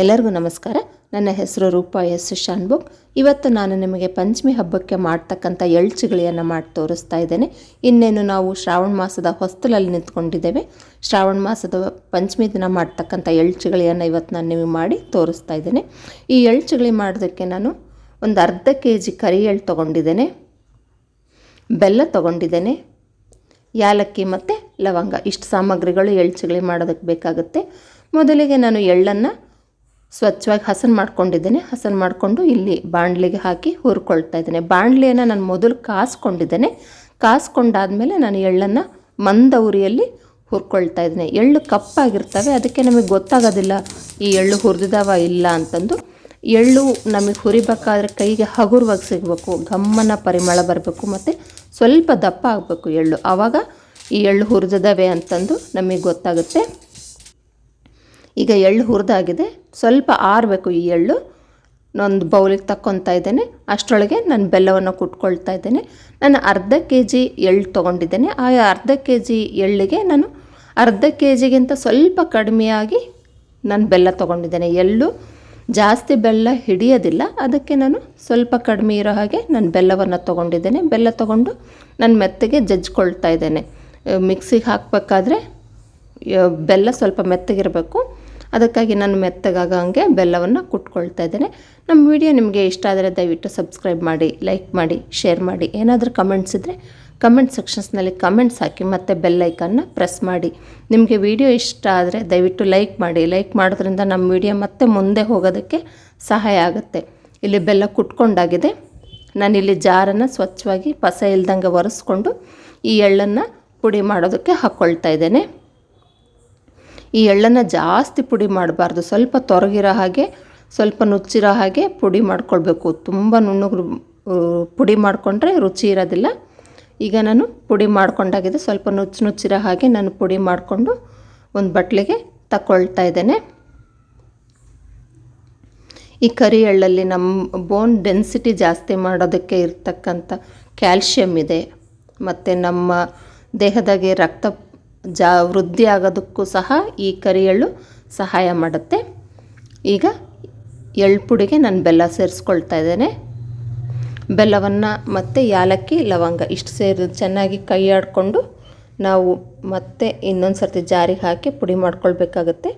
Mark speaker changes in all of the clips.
Speaker 1: ಎಲ್ಲರಿಗೂ ನಮಸ್ಕಾರ. ನನ್ನ ಹೆಸರು ರೂಪಾ ಎಸ್ ಶಾನ್ಬುಕ್ ಇವತ್ತು ನಾನು ನಿಮಗೆ ಪಂಚಮಿ ಹಬ್ಬಕ್ಕೆ ಮಾಡ್ತಕ್ಕಂಥ ಎಳ್ಚುಗಳಿಯನ್ನು ಮಾಡಿ ತೋರಿಸ್ತಾ ಇದ್ದೇನೆ. ಇನ್ನೇನು ನಾವು ಶ್ರಾವಣ ಮಾಸದ ಹೊಸ್ತಲಲ್ಲಿ ನಿಂತ್ಕೊಂಡಿದ್ದೇವೆ. ಶ್ರಾವಣ ಮಾಸದ ಪಂಚಮಿ ದಿನ ಮಾಡ್ತಕ್ಕಂಥ ಎಳ್ಚುಗಳಿಯನ್ನು ಇವತ್ತು ನಾನು ನಿಮಗೆ ಮಾಡಿ ತೋರಿಸ್ತಾ ಇದ್ದೇನೆ. ಈ ಎಳ್ಚುಗಳಿ ಮಾಡೋದಕ್ಕೆ ನಾನು ಒಂದು ಅರ್ಧ ಕೆ ಜಿ ಕರಿ ಎಳ್ಳು ತೊಗೊಂಡಿದ್ದೇನೆ, ಬೆಲ್ಲ ತೊಗೊಂಡಿದ್ದೇನೆ, ಯಾಲಕ್ಕಿ ಮತ್ತು ಲವಂಗ. ಇಷ್ಟು ಸಾಮಗ್ರಿಗಳು ಎಳ್ಚುಗಳಿ ಮಾಡೋದಕ್ಕೆ ಬೇಕಾಗುತ್ತೆ. ಮೊದಲಿಗೆ ನಾನು ಎಳ್ಳನ್ನು ಸ್ವಚ್ಛವಾಗಿ ಹಸನ್ ಮಾಡ್ಕೊಂಡಿದ್ದೇನೆ. ಹಸನ್ ಮಾಡಿಕೊಂಡು ಇಲ್ಲಿ ಬಾಣಲಿಗೆ ಹಾಕಿ ಹುರ್ಕೊಳ್ತಾ ಇದ್ದೇನೆ. ಬಾಣಲಿಯನ್ನು ನಾನು ಮೊದಲು ಕಾಸ್ಕೊಂಡಿದ್ದೇನೆ. ಕಾಸ್ಕೊಂಡಾದಮೇಲೆ ನಾನು ಎಳ್ಳನ್ನು ಮಂದ ಉರಿಯಲ್ಲಿ ಹುರ್ಕೊಳ್ತಾ ಇದ್ದೇನೆ. ಎಳ್ಳು ಕಪ್ಪಾಗಿರ್ತವೆ. ಅದಕ್ಕೆ ನಮಗೆ ಗೊತ್ತಾಗೋದಿಲ್ಲ, ಈ ಎಳ್ಳು ಹುರಿದಿದಾವ ಇಲ್ಲ ಅಂತಂದು. ಎಳ್ಳು ನಮಗೆ ಹುರಿಬೇಕಾದ್ರೆ ಕೈಗೆ ಹಗುರವಾಗಿ ಸಿಗಬೇಕು ಘಮ್ಮನ ಪರಿಮಳ ಬರಬೇಕು, ಮತ್ತು ಸ್ವಲ್ಪ ದಪ್ಪ ಆಗಬೇಕು ಎಳ್ಳು. ಆವಾಗ ಈ ಎಳ್ಳು ಹುರಿದಿದಾವೆ ಅಂತಂದು ನಮಗೆ ಗೊತ್ತಾಗುತ್ತೆ. ಈಗ ಎಳ್ಳು ಹುರಿದಾಗಿದೆ. ಸ್ವಲ್ಪ ಆರಬೇಕು ಈ ಎಳ್ಳು. ಒಂದು ಬೌಲಿಗೆ ತಕ್ಕೊತಾ ಇದ್ದೇನೆ. ಅಷ್ಟರೊಳಗೆ ನಾನು ಬೆಲ್ಲವನ್ನು ಕುಟ್ಕೊಳ್ತಾ ಇದ್ದೇನೆ. ನಾನು ಅರ್ಧ ಕೆ ಜಿ ಎಳ್ಳು ತೊಗೊಂಡಿದ್ದೇನೆ. ಆ ಅರ್ಧ ಕೆ ಜಿ ಎಳ್ಳಿಗೆ ನಾನು ಅರ್ಧ ಕೆ ಜಿಗಿಂತ ಸ್ವಲ್ಪ ಕಡಿಮೆಯಾಗಿ ನಾನು ಬೆಲ್ಲ ತೊಗೊಂಡಿದ್ದೇನೆ. ಎಳ್ಳು ಜಾಸ್ತಿ ಬೆಲ್ಲ ಹಿಡಿಯೋದಿಲ್ಲ. ಅದಕ್ಕೆ ನಾನು ಸ್ವಲ್ಪ ಕಡಿಮೆ ಇರೋ ಹಾಗೆ ನಾನು ಬೆಲ್ಲವನ್ನು ತೊಗೊಂಡಿದ್ದೇನೆ. ಬೆಲ್ಲ ತೊಗೊಂಡು ನಾನು ಮೆತ್ತಗೆ ಜಜ್ಕೊಳ್ತಾ ಇದ್ದೇನೆ. ಮಿಕ್ಸಿಗೆ ಹಾಕಬೇಕಾದ್ರೆ ಬೆಲ್ಲ ಸ್ವಲ್ಪ ಮೆತ್ತಗಿರಬೇಕು. ಅದಕ್ಕಾಗಿ ನಾನು ಮೆತ್ತಗಾಗೋ ಹಂಗೆ ಬೆಲ್ಲವನ್ನು ಕುಟ್ಕೊಳ್ತಾ ಇದ್ದೇನೆ. ನಮ್ಮ ವಿಡಿಯೋ ನಿಮಗೆ ಇಷ್ಟ ಆದರೆ ದಯವಿಟ್ಟು ಸಬ್ಸ್ಕ್ರೈಬ್ ಮಾಡಿ, ಲೈಕ್ ಮಾಡಿ, ಶೇರ್ ಮಾಡಿ. ಏನಾದರೂ ಕಮೆಂಟ್ಸ್ ಇದ್ದರೆ ಕಮೆಂಟ್ ಸೆಕ್ಷನ್ಸ್ನಲ್ಲಿ ಕಮೆಂಟ್ಸ್ ಹಾಕಿ ಮತ್ತು ಬೆಲ್ ಐಕನ್ನ ಪ್ರೆಸ್ ಮಾಡಿ. ನಿಮಗೆ ವಿಡಿಯೋ ಇಷ್ಟ ಆದರೆ ದಯವಿಟ್ಟು ಲೈಕ್ ಮಾಡಿ. ಲೈಕ್ ಮಾಡೋದ್ರಿಂದ ನಮ್ಮ ವಿಡಿಯೋ ಮತ್ತೆ ಮುಂದೆ ಹೋಗೋದಕ್ಕೆ ಸಹಾಯ ಆಗುತ್ತೆ. ಇಲ್ಲಿ ಬೆಲ್ಲ ಕುಟ್ಕೊಂಡಾಗಿದೆ. ನಾನಿಲ್ಲಿ ಜಾರನ್ನು ಸ್ವಚ್ಛವಾಗಿ, ಪಸ ಇಲ್ದಂಗೆ ಒರೆಸ್ಕೊಂಡು ಈ ಎಳ್ಳನ್ನು ಪುಡಿ ಮಾಡೋದಕ್ಕೆ ಹಾಕ್ಕೊಳ್ತಾ ಇದ್ದೇನೆ. ಈ ಎಳ್ಳನ್ನು ಜಾಸ್ತಿ ಪುಡಿ ಮಾಡಬಾರ್ದು. ಸ್ವಲ್ಪ ತೊರಗಿರೋ ಹಾಗೆ, ಸ್ವಲ್ಪ ನುಚ್ಚಿರೋ ಹಾಗೆ ಪುಡಿ ಮಾಡ್ಕೊಳ್ಬೇಕು. ತುಂಬ ನುಣ್ಣಗೆ ಪುಡಿ ಮಾಡಿಕೊಂಡ್ರೆ ರುಚಿ ಇರೋದಿಲ್ಲ. ಈಗ ನಾನು ಪುಡಿ ಮಾಡ್ಕೊಂಡಾಗಿದೆ. ಸ್ವಲ್ಪ ನುಚ್ಚು ನುಚ್ಚಿರೋ ಹಾಗೆ ನಾನು ಪುಡಿ ಮಾಡಿಕೊಂಡು ಒಂದು ಬಟ್ಲಿಗೆ ತಗೊಳ್ತಾ ಇದ್ದೇನೆ. ಈ ಕರಿ ಎಳ್ಳಲ್ಲಿ ನಮ್ಮ ಬೋನ್ ಡೆನ್ಸಿಟಿ ಜಾಸ್ತಿ ಮಾಡೋದಕ್ಕೆ ಇರ್ತಕ್ಕಂಥ ಕ್ಯಾಲ್ಶಿಯಮ್ ಇದೆ. ಮತ್ತು ನಮ್ಮ ದೇಹದಾಗೆ ರಕ್ತ ಜಾ ವೃದ್ಧಿ ಆಗೋದಕ್ಕೂ ಸಹ ಈ ಕರಿ ಎಳ್ಳು ಸಹಾಯ ಮಾಡುತ್ತೆ. ಈಗ ಎಳ್ಳು ಪುಡಿಗೆ ನಾನು ಬೆಲ್ಲ ಸೇರಿಸ್ಕೊಳ್ತಾ ಇದ್ದೇನೆ. ಬೆಲ್ಲವನ್ನು ಮತ್ತು ಯಾಲಕ್ಕಿ, ಲವಂಗ ಇಷ್ಟು ಸೇರಿ ಚೆನ್ನಾಗಿ ಕೈ ಆಡಿಕೊಂಡು ನಾವು ಮತ್ತೆ ಇನ್ನೊಂದು ಸರ್ತಿ ಜಾರಿಗೆ ಹಾಕಿ ಪುಡಿ ಮಾಡ್ಕೊಳ್ಬೇಕಾಗತ್ತೆ.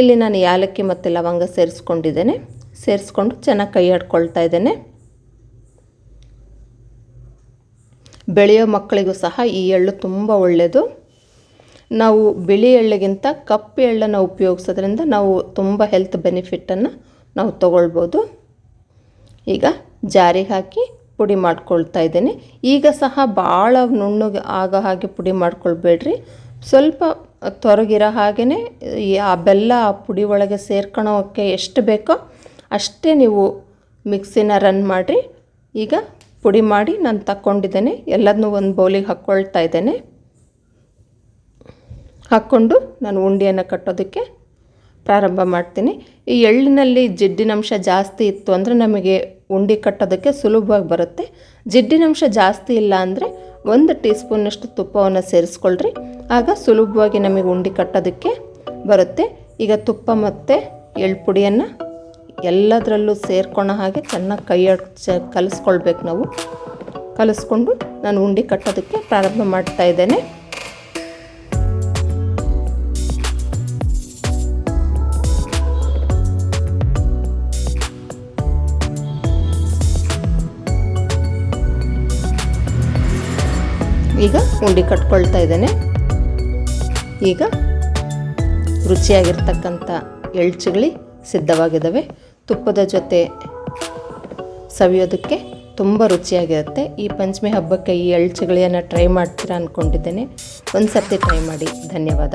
Speaker 1: ಇಲ್ಲಿ ನಾನು ಯಾಲಕ್ಕಿ ಮತ್ತು ಲವಂಗ ಸೇರಿಸ್ಕೊಂಡಿದ್ದೇನೆ. ಸೇರಿಸ್ಕೊಂಡು ಚೆನ್ನಾಗಿ ಕೈ ಆಡ್ಕೊಳ್ತಾ ಇದ್ದೇನೆ. ಬೆಳೆಯೋ ಮಕ್ಕಳಿಗೂ ಸಹ ಈ ಎಳ್ಳು ತುಂಬ ಒಳ್ಳೆಯದು ನಾವು ಬಿಳಿ ಎಳ್ಳಿಗಿಂತ ಕಪ್ಪು ಎಳ್ಳನ್ನು ಉಪಯೋಗಿಸೋದ್ರಿಂದ ನಾವು ತುಂಬ ಹೆಲ್ತ್ ಬೆನಿಫಿಟ್ಟನ್ನು ನಾವು ತಗೊಳ್ಬೋದು. ಈಗ ಜಾರಿಗೆ ಹಾಕಿ ಪುಡಿ ಮಾಡ್ಕೊಳ್ತಾ ಇದ್ದೇನೆ. ಈಗ ಸಹ ಭಾಳ ನುಣ್ಣಗೆ ಆಗೋ ಹಾಗೆ ಪುಡಿ ಮಾಡ್ಕೊಳ್ಬೇಡ್ರಿ. ಸ್ವಲ್ಪ ತೊರಗಿರೋ ಹಾಗೆಯೇ ಆ ಬೆಲ್ಲ ಆ ಪುಡಿ ಒಳಗೆ ಸೇರ್ಕೊಳೋಕ್ಕೆ ಎಷ್ಟು ಬೇಕೋ ಅಷ್ಟೇ ನೀವು ಮಿಕ್ಸಿನ ರನ್ ಮಾಡಿರಿ. ಈಗ ಪುಡಿ ಮಾಡಿ ನಾನು ತಕ್ಕೊಂಡಿದ್ದೇನೆ. ಎಲ್ಲದನ್ನೂ ಒಂದು ಬೌಲಿಗೆ ಹಾಕ್ಕೊಳ್ತಾ ಇದ್ದೇನೆ. ಹಾಕ್ಕೊಂಡು ನಾನು ಉಂಡೆಯನ್ನು ಕಟ್ಟೋದಕ್ಕೆ ಪ್ರಾರಂಭ ಮಾಡ್ತೀನಿ. ಈ ಎಳ್ಳಿನಲ್ಲಿ ಜಿಡ್ಡಿನಂಶ ಜಾಸ್ತಿ ಇತ್ತು ಅಂದರೆ ನಮಗೆ ಉಂಡೆ ಕಟ್ಟೋದಕ್ಕೆ ಸುಲಭವಾಗಿ ಬರುತ್ತೆ. ಜಿಡ್ಡಿನಂಶ ಜಾಸ್ತಿ ಇಲ್ಲ ಅಂದರೆ ಒಂದು ಟೀ ಸ್ಪೂನಷ್ಟು ತುಪ್ಪವನ್ನು ಸೇರಿಸ್ಕೊಳ್ರಿ. ಆಗ ಸುಲಭವಾಗಿ ನಮಗೆ ಉಂಡೆ ಕಟ್ಟೋದಕ್ಕೆ ಬರುತ್ತೆ. ಈಗ ತುಪ್ಪ ಮತ್ತು ಎಳ್ಳು ಪುಡಿಯನ್ನು ಎಲ್ಲದರಲ್ಲೂ ಸೇರ್ಕೊಳೋ ಹಾಗೆ ಚೆನ್ನಾಗಿ ಕೈ ಚ ಕಲಿಸ್ಕೊಳ್ಬೇಕು ನಾವು. ಕಲಿಸ್ಕೊಂಡು ನಾನು ಉಂಡೆ ಕಟ್ಟೋದಕ್ಕೆ ಪ್ರಾರಂಭ ಮಾಡ್ತಾ ಇದ್ದೇನೆ. ಉಂಡೆ ಕಟ್ಕೊಳ್ತಾ ಇದ್ದೇನೆ. ಈಗ ರುಚಿಯಾಗಿರ್ತಕ್ಕಂಥ ಎಳ್ಚುಗಳಿ ಸಿದ್ಧವಾಗಿದ್ದಾವೆ. ತುಪ್ಪದ ಜೊತೆ ಸವಿಯೋದಕ್ಕೆ ತುಂಬ ರುಚಿಯಾಗಿರುತ್ತೆ. ಈ ಪಂಚಮಿ ಹಬ್ಬಕ್ಕೆ ಈ ಎಳ್ಚುಗಳಿಯನ್ನು ಟ್ರೈ ಮಾಡ್ತೀರಾ ಅಂದ್ಕೊಂಡಿದ್ದೇನೆ ಒಂದು ಸರ್ತಿ ಟ್ರೈ ಮಾಡಿ. ಧನ್ಯವಾದ.